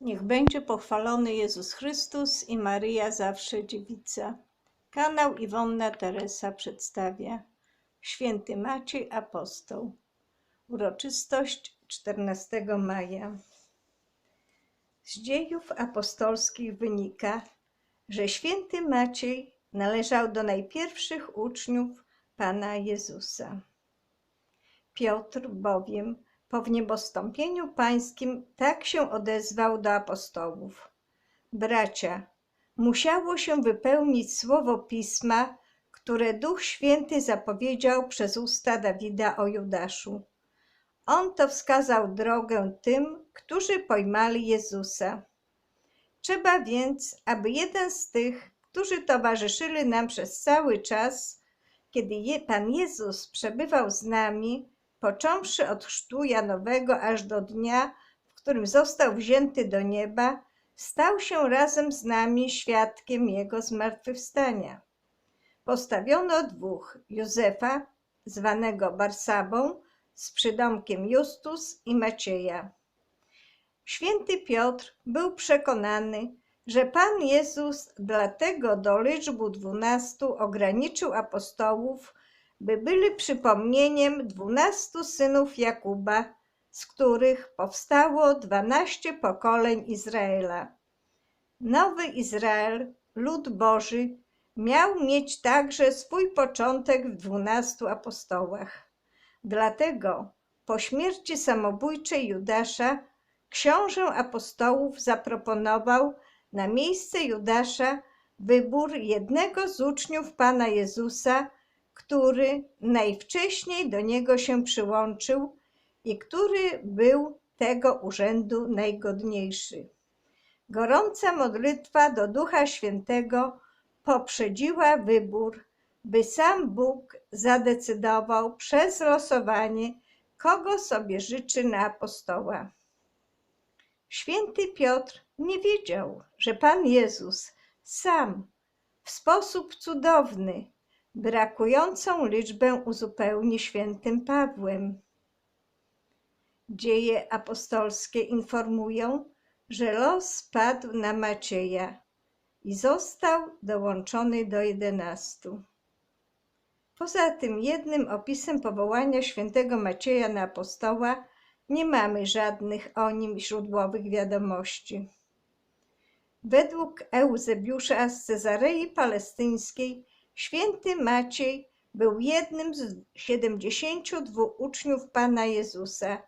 Niech będzie pochwalony Jezus Chrystus i Maryja zawsze dziewica. Kanał Iwonna Teresa przedstawia Święty Maciej Apostoł. Uroczystość 14 maja. Z dziejów apostolskich wynika, że święty Maciej należał do najpierwszych uczniów Pana Jezusa. Piotr bowiem po wniebostąpieniu pańskim tak się odezwał do apostołów. Bracia, musiało się wypełnić słowo pisma, które Duch Święty zapowiedział przez usta Dawida o Judaszu. On to wskazał drogę tym, którzy pojmali Jezusa. Trzeba więc, aby jeden z tych, którzy towarzyszyli nam przez cały czas, kiedy Pan Jezus przebywał z nami, począwszy od chrztu Janowego aż do dnia, w którym został wzięty do nieba, stał się razem z nami świadkiem Jego zmartwychwstania. Postawiono dwóch, Józefa, zwanego Barsabą, z przydomkiem Justus i Macieja. Święty Piotr był przekonany, że Pan Jezus dlatego do liczbu dwunastu ograniczył apostołów, by byli przypomnieniem dwunastu synów Jakuba, z których powstało dwanaście pokoleń Izraela. Nowy Izrael, lud Boży, miał mieć także swój początek w dwunastu apostołach. Dlatego po śmierci samobójczej Judasza książę apostołów zaproponował na miejsce Judasza wybór jednego z uczniów Pana Jezusa, który najwcześniej do niego się przyłączył i który był tego urzędu najgodniejszy. Gorąca modlitwa do Ducha Świętego poprzedziła wybór, by sam Bóg zadecydował przez losowanie, kogo sobie życzy na apostoła. Święty Piotr nie wiedział, że Pan Jezus sam w sposób cudowny brakującą liczbę uzupełni świętym Pawłem. Dzieje apostolskie informują, że los padł na Macieja i został dołączony do jedenastu. Poza tym jednym opisem powołania świętego Macieja na apostoła nie mamy żadnych o nim źródłowych wiadomości. Według Eusebiusza z Cezarei Palestyńskiej święty Maciej był jednym z 72 uczniów Pana Jezusa.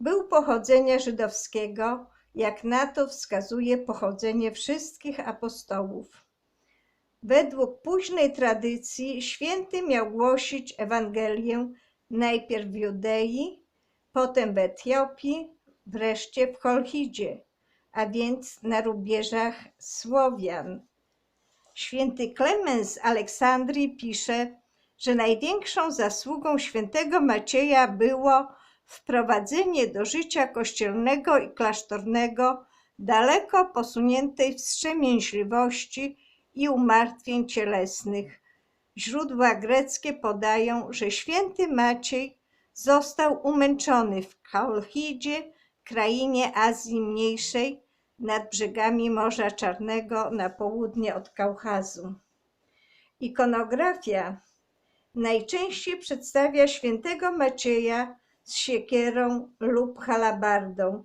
Był pochodzenia żydowskiego, jak na to wskazuje pochodzenie wszystkich apostołów. Według późnej tradycji święty miał głosić Ewangelię najpierw w Judei, potem w Etiopii, wreszcie w Kolchidzie, a więc na rubieżach Słowian. Święty Klemens z Aleksandrii pisze, że największą zasługą świętego Macieja było wprowadzenie do życia kościelnego i klasztornego daleko posuniętej wstrzemięźliwości i umartwień cielesnych. Źródła greckie podają, że święty Maciej został umęczony w Kolchidzie, krainie Azji Mniejszej, nad brzegami Morza Czarnego na południe od Kaukazu. Ikonografia najczęściej przedstawia świętego Macieja z siekierą lub halabardą.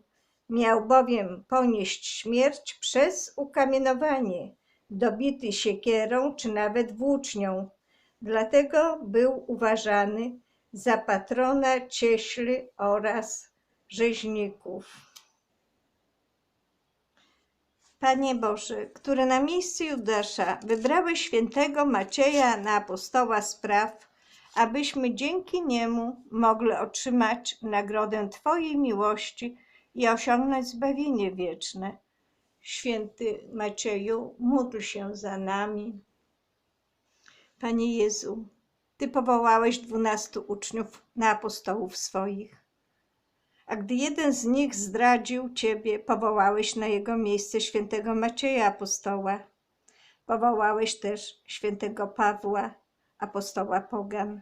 Miał bowiem ponieść śmierć przez ukamienowanie, dobity siekierą czy nawet włócznią. Dlatego był uważany za patrona cieśli oraz rzeźników. Panie Boże, który na miejscu Judasza wybrałeś świętego Macieja na apostoła spraw, abyśmy dzięki niemu mogli otrzymać nagrodę Twojej miłości i osiągnąć zbawienie wieczne. Święty Macieju, módl się za nami. Panie Jezu, Ty powołałeś dwunastu uczniów na apostołów swoich. A gdy jeden z nich zdradził Ciebie, powołałeś na jego miejsce świętego Macieja apostoła. Powołałeś też świętego Pawła, apostoła pogan.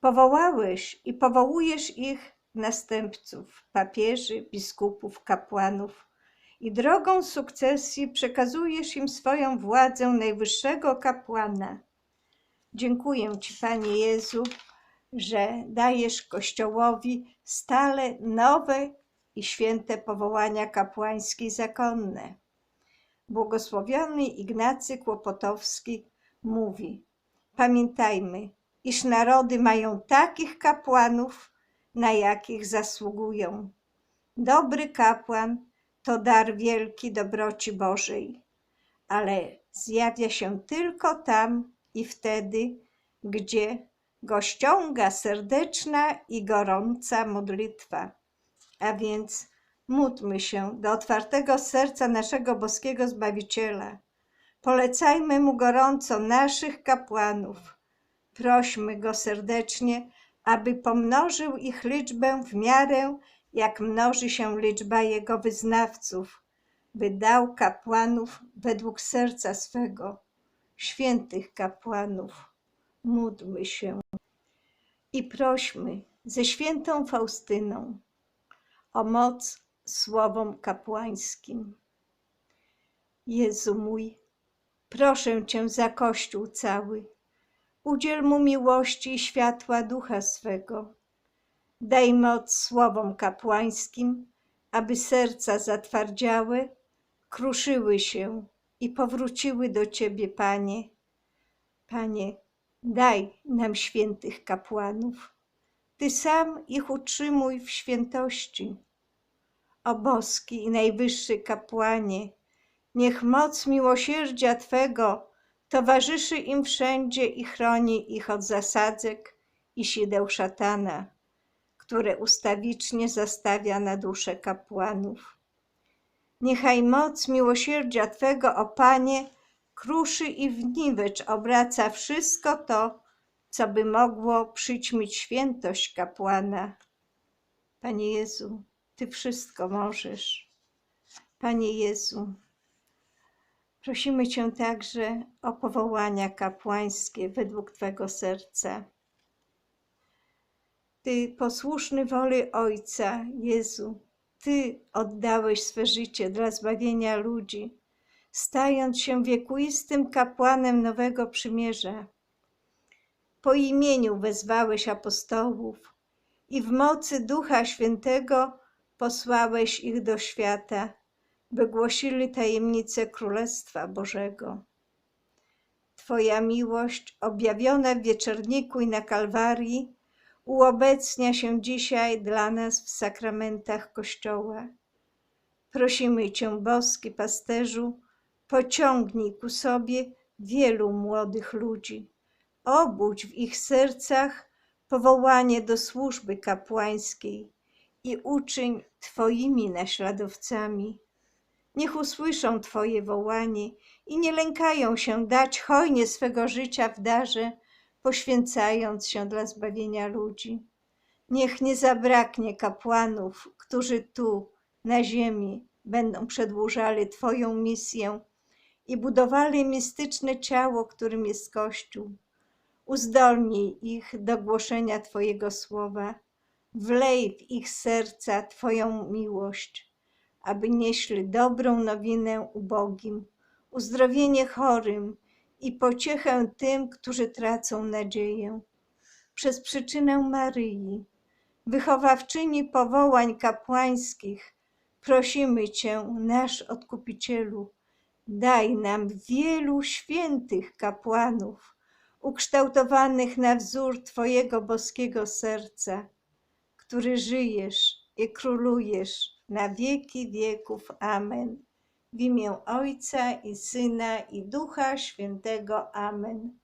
Powołałeś i powołujesz ich następców, papieży, biskupów, kapłanów i drogą sukcesji przekazujesz im swoją władzę najwyższego kapłana. Dziękuję Ci, Panie Jezu, że dajesz Kościołowi stale nowe i święte powołania kapłańskie i zakonne. Błogosławiony Ignacy Kłopotowski mówi: Pamiętajmy, iż narody mają takich kapłanów, na jakich zasługują. Dobry kapłan to dar wielki dobroci Bożej, ale zjawia się tylko tam i wtedy, gdzie go ściąga serdeczna i gorąca modlitwa. A więc módlmy się do otwartego serca naszego boskiego Zbawiciela. Polecajmy mu gorąco naszych kapłanów. Prośmy go serdecznie, aby pomnożył ich liczbę w miarę, jak mnoży się liczba jego wyznawców, by dał kapłanów według serca swego, świętych kapłanów. Módlmy się i prośmy ze świętą Faustyną o moc słowom kapłańskim. Jezu mój, proszę Cię za Kościół cały, udziel mu miłości i światła ducha swego. Daj moc słowom kapłańskim, aby serca zatwardziałe kruszyły się i powróciły do Ciebie, Panie. Panie, daj nam świętych kapłanów. Ty sam ich utrzymuj w świętości. O boski i najwyższy kapłanie, niech moc miłosierdzia Twego towarzyszy im wszędzie i chroni ich od zasadzek i sideł szatana, które ustawicznie zastawia na duszę kapłanów. Niechaj moc miłosierdzia Twego, o Panie, kruszy i w niwecz obraca wszystko to, co by mogło przyćmić świętość kapłana. Panie Jezu, Ty wszystko możesz. Panie Jezu, prosimy Cię także o powołania kapłańskie według Twego serca. Ty, posłuszny woli Ojca, Jezu, Ty oddałeś swe życie dla zbawienia ludzi, stając się wiekuistym kapłanem nowego przymierza. Po imieniu wezwałeś apostołów i w mocy Ducha Świętego posłałeś ich do świata, by głosili tajemnice Królestwa Bożego. Twoja miłość, objawiona w wieczorniku i na Kalwarii, uobecnia się dzisiaj dla nas w sakramentach Kościoła. Prosimy Cię, boski pasterzu, pociągnij ku sobie wielu młodych ludzi. Obudź w ich sercach powołanie do służby kapłańskiej i uczyń Twoimi naśladowcami. Niech usłyszą Twoje wołanie i nie lękają się dać hojnie swego życia w darze, poświęcając się dla zbawienia ludzi. Niech nie zabraknie kapłanów, którzy tu, na ziemi, będą przedłużali Twoją misję i budowali mistyczne ciało, którym jest Kościół. Uzdolnij ich do głoszenia Twojego słowa, wlej w ich serca Twoją miłość, aby nieśli dobrą nowinę ubogim, uzdrowienie chorym i pociechę tym, którzy tracą nadzieję. Przez przyczynę Maryi, wychowawczyni powołań kapłańskich, prosimy Cię, nasz Odkupicielu, daj nam wielu świętych kapłanów, ukształtowanych na wzór Twojego boskiego serca, który żyjesz i królujesz na wieki wieków. Amen. W imię Ojca i Syna i Ducha Świętego. Amen.